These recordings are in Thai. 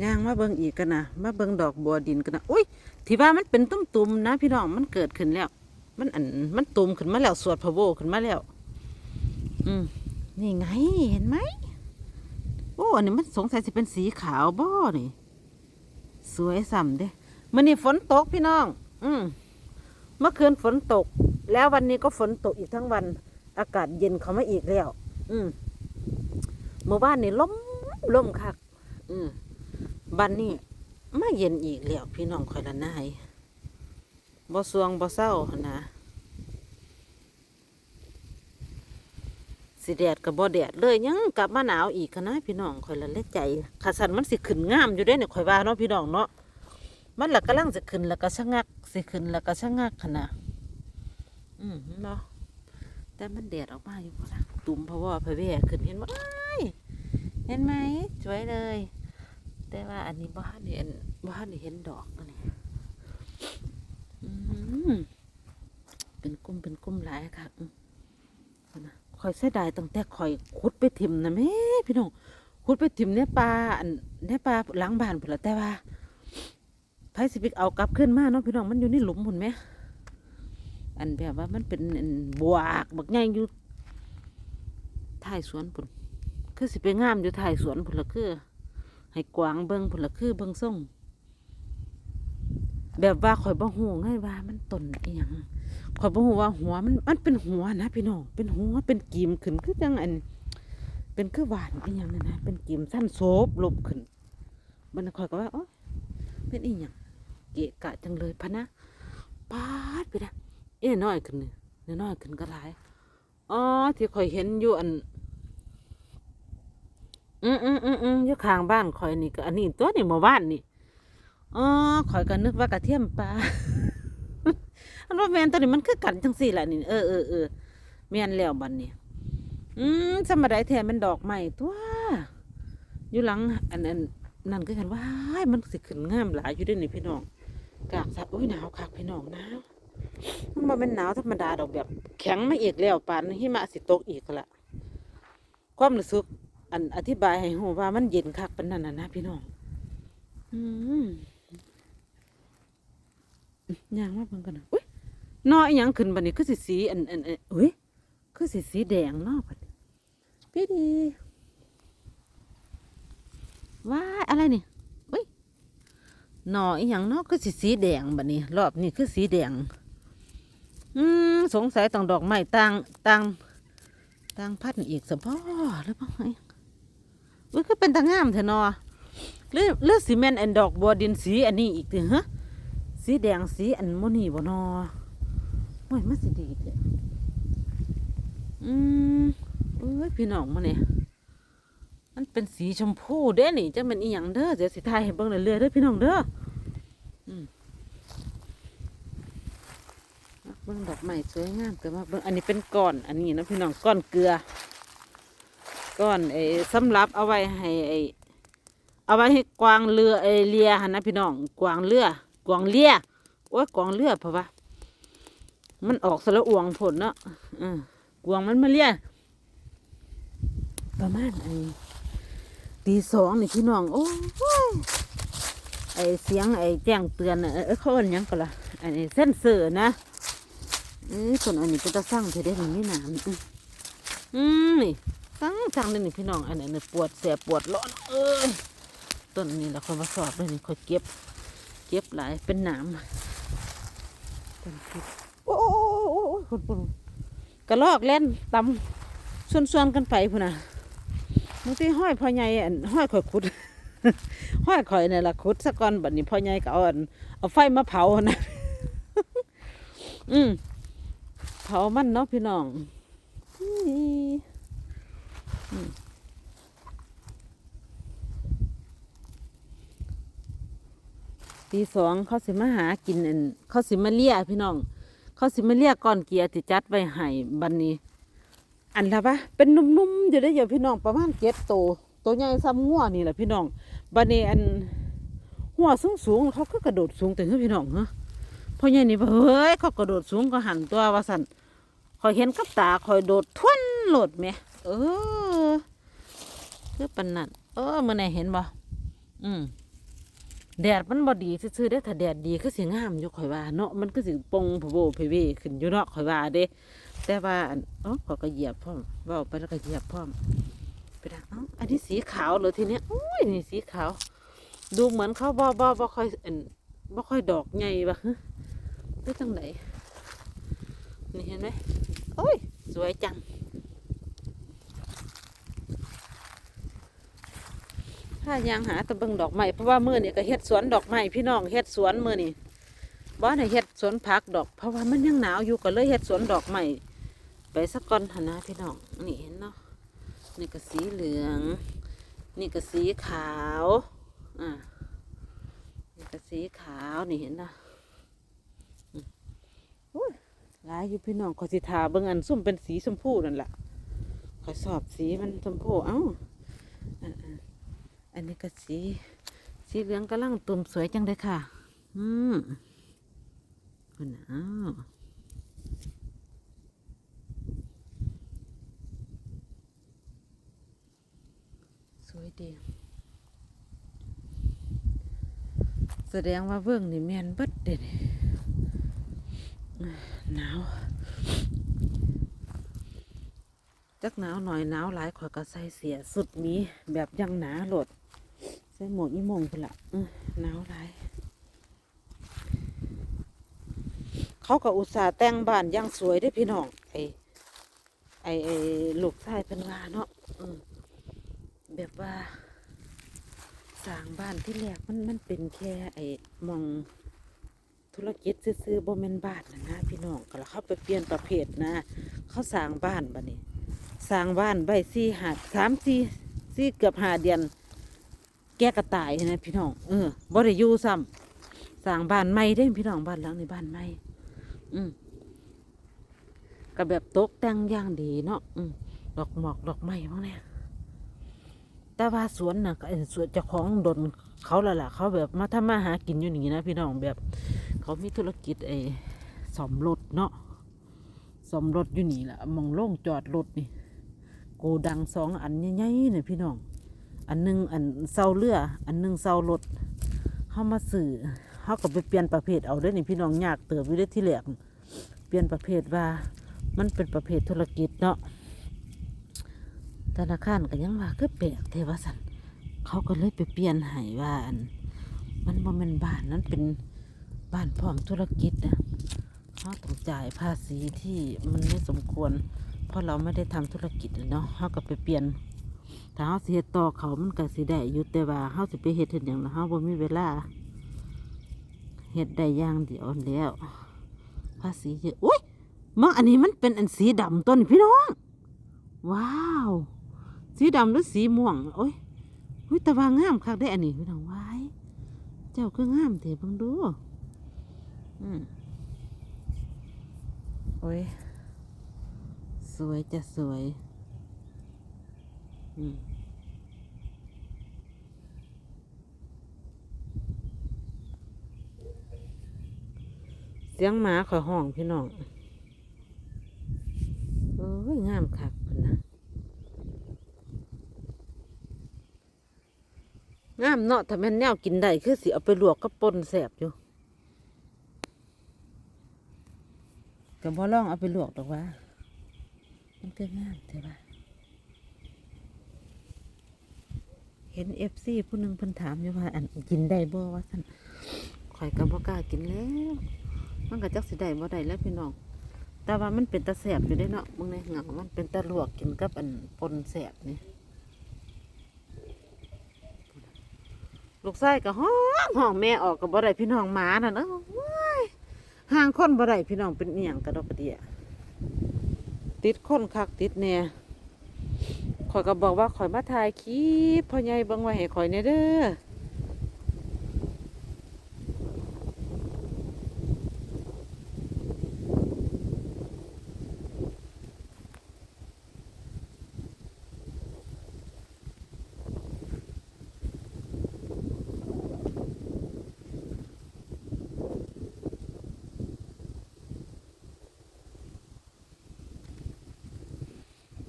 ย่างมาเบิ่งอีกกันนะมาเบิ่งดอกบัวดินกันนะอุ้ยที่ว่ามันเป็นตุ่มๆนะพี่น้องมันเกิดขึ้นแล้ว มันอันมันตุ่มขึ้นมาแล้วสวดพระโวขึ้นมาแล้ว อืมนี่ไงเห็นไหมโอ้อันนี้มันสงสัยจะเป็นสีขาวบ่นี่ สวยส่ำเด้มื่อนี้ฝนตกพี่น้อง อืมเมื่อคืนฝนตก แล้ววันนี้ก็ฝนตกอีกทั้งวัน อากาศเย็นเข้ามาอีกแล้ว อืมเมื่อวานนี่ล้มล้มคัก อืม บันนี้มาเย็นอีกแล้วพี่น้องคอยละนายบ่สวงบ่เศร้านะสิแดดกับบ่แดดเลยยังกลับมาหนาวอีกนะพี่น้องคอยละเล็กใจขาสันมันสิขึ้นงามอยู่ได้เนี่ยคอยว่าเนาะพี่น้องเนาะมันหลักกำลังจะขึ้นแล้วก็ชะงักสิขึ้นแล้วก็ชะงักขนาดอืมเนาะแต่มันแดดออกมาอยู่พอละตุ่มเพราะว่าพะเวขึ้นเห็นบ่ได้เห็นไหมสวยเลย แต่ว่าอันนี้บ้านนี่อันบ้านนี่เห็นดอกอันนี้อืมเป็นกลุ่มเป็นกลุ่มหลายค่ะอืมเอานะคอยเสียดายตั้งแต่คอยขุดไปถิ่มนะแม่พี่น้องขุดไปถิ่มเนี่ยปลาอันเนี่ยปลาหล้างบ้านพุ่นละแต่ว่าไผสิไปเอากลับขึ้นมาเนาะพี่น้องมันอยู่ในหลุมพุ่นไหมอันแบบว่ามันเป็นอันบวกบักใหญ่อยู่ท้ายสวนพุ่นคือสิไปงามอยู่ท้ายสวนพุ่นละคือ ให้กวางเบิงผลละคือเบิงส่งแบบว่าข่อยบ่ฮู้ไงว่า มันต้นอีหยังข่อยบ่ฮู้ว่าหัวมันมันเป็นหัวนะพี่น้องเป็นหัวเป็นกีมขึ้นคือจังอัน เป็นคือหวานอีหยังนั่นนะเป็นกีมสั้นโซบลบขึ้นบันข่อยก็ว่าอ๋อเป็นอีหยังเกะกะจังเลยพะนะปาดไปนะเอ้น้อยขึ้นนี่น้อยขึ้นก็หลายอ๋อที่ข่อยเห็นอยู่อัน อืมอืมอืมอืมอยู่ข้างบ้านข่อยนี่ก็อันนี้ตัวนี่หมู่บ้านนี่อ๋อข่อยก็นึกว่ากระเทียมปลา อันว่าแมนตัวนี้มันคือกันจังสี่แหละนี่เออเออเออแมนแล้วบัดนี้อืมสมัยแท้มันดอกใหม่ตัวอยู่หลัง อันนั้นนั่นก็กันว่ามันสิขึ้นงามหลายอยู่ด้วยนี่พี่น้องกากสัตว์โอ้ยหนาวคักพี่น้องหนาวมันบ่แม่นหนาวธรรมดาดอกแบบ แข็งไมาอีกแล้วปานหิมะสิตกอีกละความรู้สึก อันอธิบายให้หูว่ามันเย็นคักเป็นนั่นน่ะนะพี่น้องอืมย่างมาเบิ่งกันนะอุ้ยนออีหยังขึ้นบัดนี้คือสิสีอันอันอันอุ้ยคือสิสีแดงเนาะบัดนี้พี่ดีว้าอะไรนี่อุ้ยนออีหยังเนาะคือสิสีแดงบัดนี้ รอบนี้คือสีแดง อืมสงสัยต้องดอกไม้ต่างต่างต่างพันธุ์อีกสะพ่อหรือเปล่า อุ้ยก็เป็นตางามเถอะนอหรือหรือสีแมนอันดอกบัวดินสีอันนี้อีกถึงฮะสีแดงสีอันโมนี่บ่นอโอ้ยมันสิดีเอะอืมเอ้ยพี่น้องมาเนี่ยมันเป็นสีชมพูเด้นี่จะเป็นอีหยังเด้อเดี๋ยวสิทายให้เบิ่งเรื่อยๆเด้อพี่น้องเด้ออืมเบิ่งดอกไม้สวยงามเกิดมาเบิ่งอันนี้เป็นก้อน อันนี้นะพี่น้องก้อนเกลือ ก้อนไอ้สำหรับเอาไว้ให้ไอ้เอาไว้ให้กวางเรือไอ้เลียหันนะพี่น้องกวางเรือกวางเลียโอ้ยกวางเรือเพราะว่ามันออกสละอวงผลเนาะอืมกวางมันมาเลียประมาณไอ้ตีสองนี่พี่น้องโอ้ยไอ้เสียงไอ้แจ้งเตือนน่ะเอ้เขาเอิ้นยังก็ล่ะไอ้เส้นเสือนะเอ้ยคนอันนี้เป็นตาสร้างเธอได้หนึ่งนี่หนามอืมอืมนี่ ตั้งจังเลยนี่พี่น้องอันนี้เนี่ยปวดแสบปวดร้อนเอ้ยต้นนี้เราคอยมาสอบเลยนี่คอยเก็บ เก็บหลายเป็นหนามต้นพริกโอ้โอ้โอ้โอ้โอ้คนปุ่นกระลอกเล่นตำส่วนๆกันไปพุ่นนะบางทีห้อยพ่อใหญ่อันห้อยข่อยขุดห้อยข่อยนี่ละขุดสะก่อนบัดนี้พ่อใหญ่ก็เอาอันเอาไฟมาเผานะอืมเผามันเนาะพี่น้อง ตีสองเขาสิมาหากินอันเขาสิมาเลียพี่น้อง เขาสิมาเลียก้อนเกียร์ที่จัดไว้ให้บันนี้ อันละปะเป็นนุ่มๆอยู่ได้ออยู่พี่น้องประมาณเจ็ดโตวตัวใหญ่ซ้ำงัวนี่แหละพี่น้องบันนี้อันหัวสูงสูงๆเขาก็กระโดดสูงแต่คือพี่น้องเหรอพ่อใหญ่นี่เฮ้ยเขากระโดดสูงก็หันตัวว่าสันคอยเห็นกับตาคอยโดดทวนโหลดไหมเออ คือปันนั่นเออมื่อไหนเห็นบ่อืมแดดมันบ่ดีซื่อๆเด้ถ้าแดดดีคือสิงามอยู่ข่อยว่าเนาะมันก็สิปงผโบเพเวขึ้นอยู่เนาะข่อยว่าเด้ แต่ว่าอันเอ๋อขอยก็เหยียบพร้อมเว้าไปแล้วก็เหยียบพร้อมไปดังเอ้าอันนี้สีขาวเหรอทีเนี้ยอุ้ยนี่สีขาว ดูเหมือนเขาบ่บ่บ่ค่อยอันบ่ค่อยดอกใหญ่บ่ฮะได้จังไดนี่เห็นไหมโอ้ยสวยจัง ถ้ายังหาตะเบิงดอกไม้เพราะว่ามื้อนี้ก็เฮ็ดสวนดอกไม้พี่น้องเฮ็ดสวนมื้อนี้บ่ได้เฮ็ดสวนผักดอก เพราะว่ามันยังหนาวอยู่ก็เลยเฮ็ดสวนดอกไม้ไปสักก่อนหนะพี่น้องนี่เห็นเนาะนี่ก็สีเหลือง นี่ก็สีขาวอ่านี่ก็สีขาวนี่เห็นนะอุ้ยหลายอยู่พี่น้องขอสิทาเบิ่งอันส้มเป็นสีชมพูนั่นแหละขอยสอบสีมันชมพูเอ้าอ่า นนี้ก็สี สีเหลืองกำลังตุ่มสวยจังเลยค่ะ อืมคุณอ้าวสวยดี แสดงว่าเบิ่งนี่แมนบิดเด็ดหนาวจักหนาวหน่อยหนาวหลายขอยก็ใส่เสียสุดมีแบบยังหนาหลด ส่หมวกอีโมงพุ่นละอื้อหนาวหลายเขาก็อุตส่าห์แต่งบ้านอยังสวยได้อพี่น้องไอไอไอลูกชายเป็นว่าเนาะอืมแบบว่าสร้างบ้านที่แรกมันมันเป็นแค่ไอหมองธุรกิจซื้อๆบ่แม่นบ้านนะนะพี่น้องก็แล้วเขาไปเปลี่ยนประเภทนะ เขาสร้างบ้านบัดนี้สร้างบ้านใบสี่หาดสามสี่สี่เกือบห้าเดือน แกก็ตายนะพี่น้องเออบ่ได้อยู่ซ้ำสร้างบ้านใหม่ได้พี่น้องบ้านหลังในบ้านใหม่อืมก็แบบตกแต่งอย่างดีเนาะอืมดอกหมอกดอกไม้พวกเนี้ยแต่ว่าสวนน่ะก็เสวนเจ้าของดนเขาละล่ะ เขาแบบมาทำมาหากินอยู่นี่นะพี่น้องแบบ เขามีธุรกิจไอ้สมรถเนาะสมรถอยู่นี่แหละมองโล่งจอดรถนี่โกดังสองอันใหญ่ๆเนี่ยพี่น้อง อันหนึงอันเซาเรือ อันหนึงเซารถเข้ามาสื่อเขาก็ไปเปลี่ยนประเภทเอาได้อนี่พี่น้องยากเติบอยู่ได้ที่แหลกเปลี่ยนประเภทว่ามันเป็นประเภทธุรกิจเนาะธนาคารก็ยังว่าคือแปลกเทวสันเขาก็เลยไปเปลี่ยนให้ว่าอันมันบ่แม่นบ้านนั้นเป็นบ้านพร้อมธุรกิจนะเขาต้องจ่ายภาษีที่มันไม่สมควร เพราะเราไม่ได้ทำธุรกิจเนาะเขาก็ไปเปลี่ยน ถ้าเฮาสิเฮ็ดต่อเขามันก็สิได้อยู่แต่ว่าเฮาสิไปเฮ็ดเฮ็ดหยังล่ะเฮาบ่มีเวลาเฮ็ดได้อย่างเดียวแล้วภาษีเยอะอุ้ยมังอันนี้มันเป็นอันสีดำต้นพี่น้อง ว้าว สีดำหรือสีม่วงโอ้ยอุ้ยต่ว่างงามคักได้อันนี้พี่น้องว้ายเจ้าคืองามเถอะเบิ่งดูอืมโอ้ยสวยจะสวย เสียงหมาข่อยห้องพี่น้องเอ้ยงามคักพุ่นนะงามเนาะถ้าแม่นแนวกินได้คือสิเอาไปลวกกับป่นแสบอยู่ก็บ่ลองเอาไปลวกดอกว่า มันก็งามใช่ปะ เห็นเอฟซีผู้หนึ่งเพิ่นถามอยู่ว่าอันกินได้บ่ว่าสั่นข่อยก็บ่กล้ากินแล้วมันก็จักสิได้บ่ได้แล้วพี่น้องแต่ว่ามันเป็นตาแสบอยู่ได้เนาะมึงในเหงามันเป็นตาลวกกินกับอันปนแสบนี่ลูกไส้ก็ห้องห้องแม่ออกก็บ่ได้พี่น้องหมานั่นเอ้ห่างคนบ่ได้พี่น้องเป็นเอียงกระดกกระเดียติดคนคักติดแหน่ ข่อยก็บอกว่าข่อยมาถ่ายคลิปพ่อใหญ่บังไว้ให้ข่อยเนี่ยเด้อ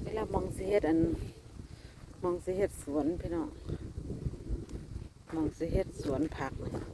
เวลามองเสิเฮ็ดอัน องสิเฮ็ดสวนพี่น้องมองสิเฮ็ดสวนผักเลย